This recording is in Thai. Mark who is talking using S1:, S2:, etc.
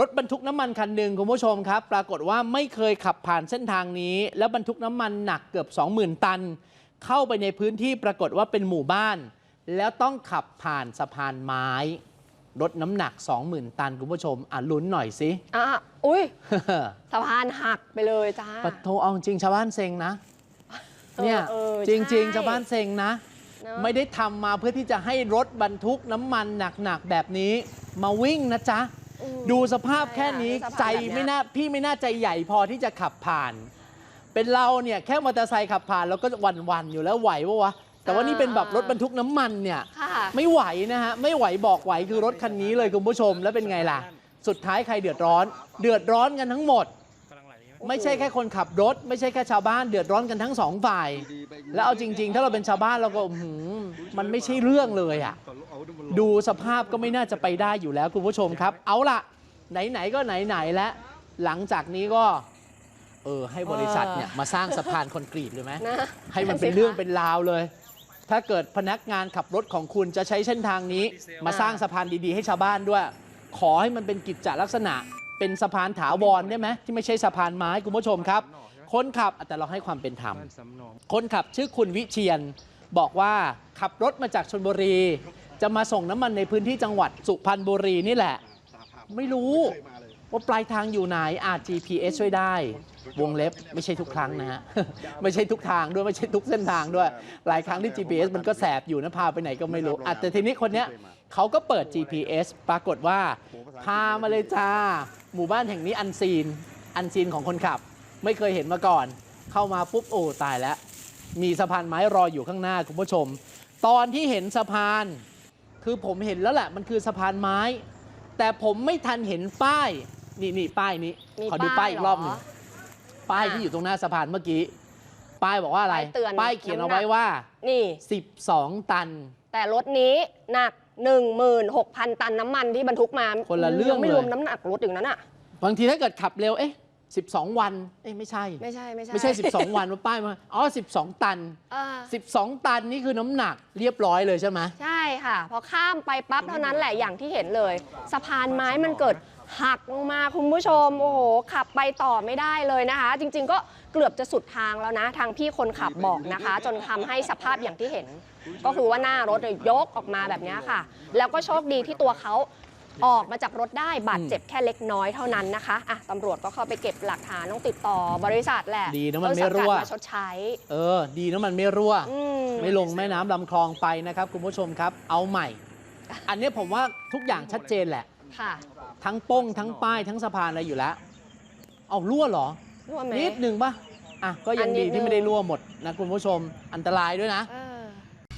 S1: รถบรรทุกน้ำมันคันหนึ่งคุณผู้ชมครับ ปรากฏว่าไม่เคยขับผ่านเส้นทางนี้ แล้วบรรทุกน้ำมันหนักเกือบ 20,000 ตัน เข้าไปในพื้นที่ปรากฏว่าเป็นหมู่บ้าน แล้วต้องขับผ่านสะพานไม้รถน้ำหนัก 20,000 ตันคุณผู้ชมอะลุ้นหน่อยสิ
S2: อะอุ้ยสะพานหักไปเลยจ้า
S1: ปะโทเอาจริงชาวบ้านเซ็งนะเนี่ย
S2: เออ
S1: จริง
S2: ใช่
S1: ๆชาวบ้านเซ็งนะ
S2: เนอะ
S1: ไม่ได้ทำมาเพื่อที่จะให้รถบรรทุกน้ำมันหนัก ๆ แบบนี้ มาวิ่งนะจ๊ะ
S2: อืม
S1: ดูสภาพแค่นี้
S2: ใช่อะ
S1: ใจ
S2: สภาพแบบเนี้ย
S1: ไม่น่าพี่ไม่น่าใจใหญ่พอที่จะขับผ่าน เป็นเราเนี่ยแค่มอเตอร์ไซค์ขับผ่านเราก็หวันๆอยู่แล้วไหวปะวะแต่ว่านี่เป็นแบบรถบรรทุกน้ำมันเนี่ย
S2: ค่ะ
S1: ไม่ไหวนะฮะไม่ไหวบอกไหวคือรถคันนี้เลยคุณผู้ชมแล้วเป็นไงล่ะ สุดท้ายใครเดือดร้อน เดือดร้อนกันทั้งหมด ไม่ใช่แค่คนขับรถ ไม่ใช่แค่ชาวบ้านเดือดร้อนกันทั้งสองฝ่าย แล้วเอาจริง ๆ ถ้าเราเป็นชาวบ้านเราก็อื้อหือมันไม่ใช่เรื่องเลยอะ ดูสภาพก็ไม่น่าจะไปได้อยู่แล้วคุณผู้ชมครับ เอาล่ะ ไหน ๆ ก็ไหน ๆ แล้ว หลังจากนี้ก็ เออ ให้บริษัทเนี่ยมาสร้างสะพานคอนกรีตเลยไหม
S2: นะ
S1: ให้มันเป็นเรื่องเป็นราวเลย ถ้าเกิดพนักงานขับรถของคุณจะใช้เส้นทางนี้ มาสร้างสะพานดีๆ ให้ชาวบ้านด้วย ขอให้มันเป็นกิจจลักษณะ เป็นสะพานถาวรได้ไหมที่ไม่ใช่สะพานไม้คุณผู้ชมครับคนขับแต่เราให้ความเป็นธรรม คนขับชื่อคุณวิเชียนบอกว่าขับรถมาจากชนบุรี จะมาส่งน้ำมันในพื้นที่จังหวัดสุพรรณบุรีนี่แหละ ไม่รู้ว่าปลายทางอยู่ไหนอาจ GPS ช่วยได้ วงเล็บไม่ใช่ทุกครั้งนะฮะ ไม่ใช่ทุกทางด้วยไม่ใช่ทุกเส้นทางด้วย หลายครั้งที่ GPS มันก็แสบอยู่นะพาไปไหนก็ไม่รู้อะแต่ทีนี้คนเนี้ยเขาก็เปิด GPS ปรากฏว่า พามาเลยจ้า หมู่บ้านแห่งนี้อันซีน อันซีนของคนขับ ไม่เคยเห็นมาก่อน เข้ามาปุ๊บโอ้ตายแล้ว มีสะพานไม้รออยู่ข้างหน้าคุณผู้ชม ตอนที่เห็นสะพาน คือผมเห็นแล้วแหละมันคือสะพานไม้ แต่ผมไม่ทันเห็นป้าย นี่นี่ป้ายนี้
S2: มี
S1: ขอดูป้ายอีกรอบหนึ่ง
S2: เห
S1: ป้ายที่อยู่ตรงหน้าสะพานเมื่อกี้ ป้ายบอกว่าอะไร
S2: ป้ายเตือน
S1: ป้ายเขียนเอาไว้ว่า
S2: นี่
S1: 12 ตัน
S2: แต่รถนี้หนัก 16,000 ตันน้ำมันที่บรรทุกมา
S1: คนละเรื่อง
S2: ไม่รวม
S1: เลย
S2: น้ำหนักรถอย่างนั้นอะ
S1: บางทีถ้าเกิดขับเร็ว เอ๊ะ 12 วันเอ๊ะไม่ใช่
S2: ไม่ใช่ไม่ใช่
S1: ไม่ใช่ 12 วันว่าป้ายมาอ๋อ 12 ตัน
S2: อ่า
S1: 12 ตันนี่คือน้ำหนักเรียบร้อยเลยใช่ไหม
S2: ใช่ค่ะ พอข้ามไปปั๊บเท่านั้นแหละอย่างที่เห็นเลย สะพานไม้มันเกิดหักลงมาคุณผู้ชม โอ้โห ขับไปต่อไม่ได้เลยนะคะ จริง ๆ ก็เกือบจะสุดทางแล้วนะ ทางพี่คนขับบอกนะคะ จนทำให้สภาพอย่างที่เห็น ก็คือว่าหน้ารถเนี่ยยกออกมาแบบนี้ค่ะ แล้วก็โชคดีที่ตัวเขา ออกมาจากรถได้บาดเจ็บแค่เล็กน้อยเท่านั้นนะคะอะตำรวจก็เข้าไปเก็บหลักฐานต้องติดต่อบริษัทแหละ
S1: ดีนะมัน
S2: ต้
S1: ไม่
S2: สังกัด
S1: รั่ว
S2: มาชดใช้
S1: เออ ดีนะมันไม่รั่ว
S2: อืม
S1: ไม่ลงแม่น้ำลำคลองไปนะครับ คุณผู้ชมครับ เอาใหม่ อันเนี้ยผมว่าทุกอย่างชัดเจนแหละ
S2: ค่ะ
S1: ทั้งโป้งทั้งป้ายทั้งสะพานอะไรอยู่แล้ว เอารั่วเหรอ
S2: รั่วไหม
S1: นิดหนึ่งป่ะอะก็ยัง
S2: อันนิ
S1: ดี
S2: ดนึ
S1: ที่
S2: ง
S1: ไม่ได้รั่วหมดนะคุณผู้ชมอันตรายด้วยนะ
S2: เออ